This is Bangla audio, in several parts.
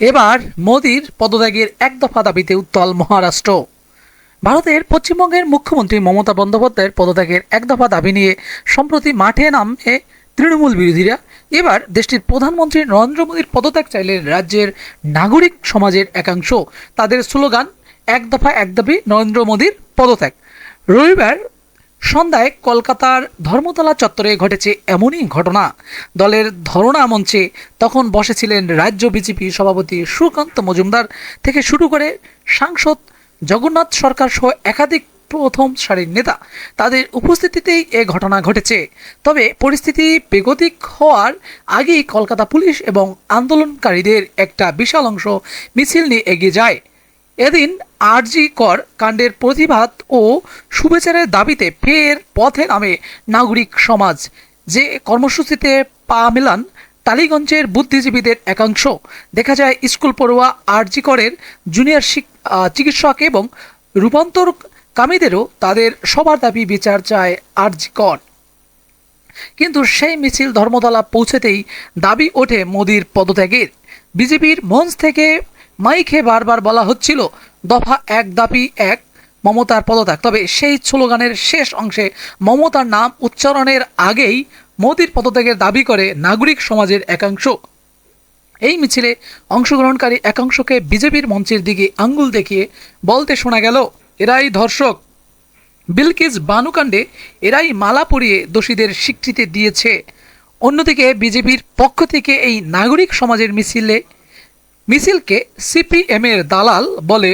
এবার মোদির পদত্যাগের এক দফা দাবিতে উত্তাল মহারাষ্ট্র। ভারতের পশ্চিমবঙ্গের মুখ্যমন্ত্রী মমতা বন্দ্যোপাধ্যায়ের পদত্যাগের এক দফা দাবি নিয়ে সম্প্রতি মাঠে নামে তৃণমূল বিরোধীরা। এবার দেশটির প্রধানমন্ত্রী নরেন্দ্র মোদীর পদত্যাগ চাইলেন রাজ্যের নাগরিক সমাজের একাংশ। তাদের স্লোগান, এক দফা এক দাবি, নরেন্দ্র মোদীর পদত্যাগ। রবিবার সন্ধ্যায় কলকাতার ধর্মতলা চত্বরে ঘটেছে এমনই ঘটনা। দলের ধরনা মঞ্চে তখন বসেছিলেন রাজ্য বিজেপি সভাপতি সুকান্ত মজুমদার থেকে শুরু করে সাংসদ জগন্নাথ সরকার সহ একাধিক প্রথম সারির নেতা। তাদের উপস্থিতিতেই এ ঘটনা ঘটেছে। তবে পরিস্থিতি বেগতিক হওয়ার আগেই কলকাতা পুলিশ এবং আন্দোলনকারীদের একটা বিশাল অংশ মিছিল নিয়ে এগিয়ে যায়। এদিন আরজি কর কাণ্ডের প্রতিবাদ ও শুভেচ্ছার দাবিতে ফের পথে নামে নাগরিক সমাজ। যে কর্মসূচিতে পা মেলান টালিগঞ্জের বুদ্ধিজীবীদের একাংশ। দেখা যায় স্কুল পড়ুয়া আরজি করের জুনিয়র চিকিৎসক এবং রূপান্তরকামীদেরও তাদের সবার দাবি বিচার চায় আরজি কর। কিন্তু সেই মিছিল ধর্মতলা পৌঁছেতেই দাবি ওঠে মোদির পদত্যাগের। বিজেপির মঞ্চ থেকে মাইকে বারবার বলা হচ্ছিল, দফা এক দাবি এক, মমতার পদত্যাগ। তবে সেই স্লোগানের শেষ অংশে মমতার নাম উচ্চারণের আগেই মোদির পদত্যাগের দাবি করে নাগরিক সমাজের একাংশ। এই মিছিলে অংশগ্রহণকারী একাংশকে বিজেপির মঞ্চের দিকে আঙ্গুল দেখিয়ে বলতে শোনা গেল, এরাই ধর্ষক। বিলকিস বানুকাণ্ডে এরাই মালা পরিয়ে দোষীদের স্বীকৃতি দিয়েছে। অন্যদিকে বিজেপির পক্ষ থেকে এই নাগরিক সমাজের মিছিলে মিছিলকে সিপিএমের দালাল বলে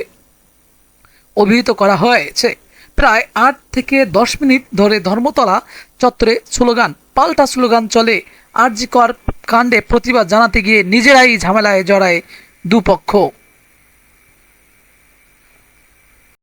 অভিহিত করা হয়েছে। প্রায় আট থেকে দশ মিনিট ধরে ধর্মতলা চত্বরে স্লোগান, পাল্টা স্লোগান চলে। আরজিকর কাণ্ডে প্রতিবাদ জানাতে গিয়ে নিজেরাই ঝামেলায় জড়ায় দুপক্ষ।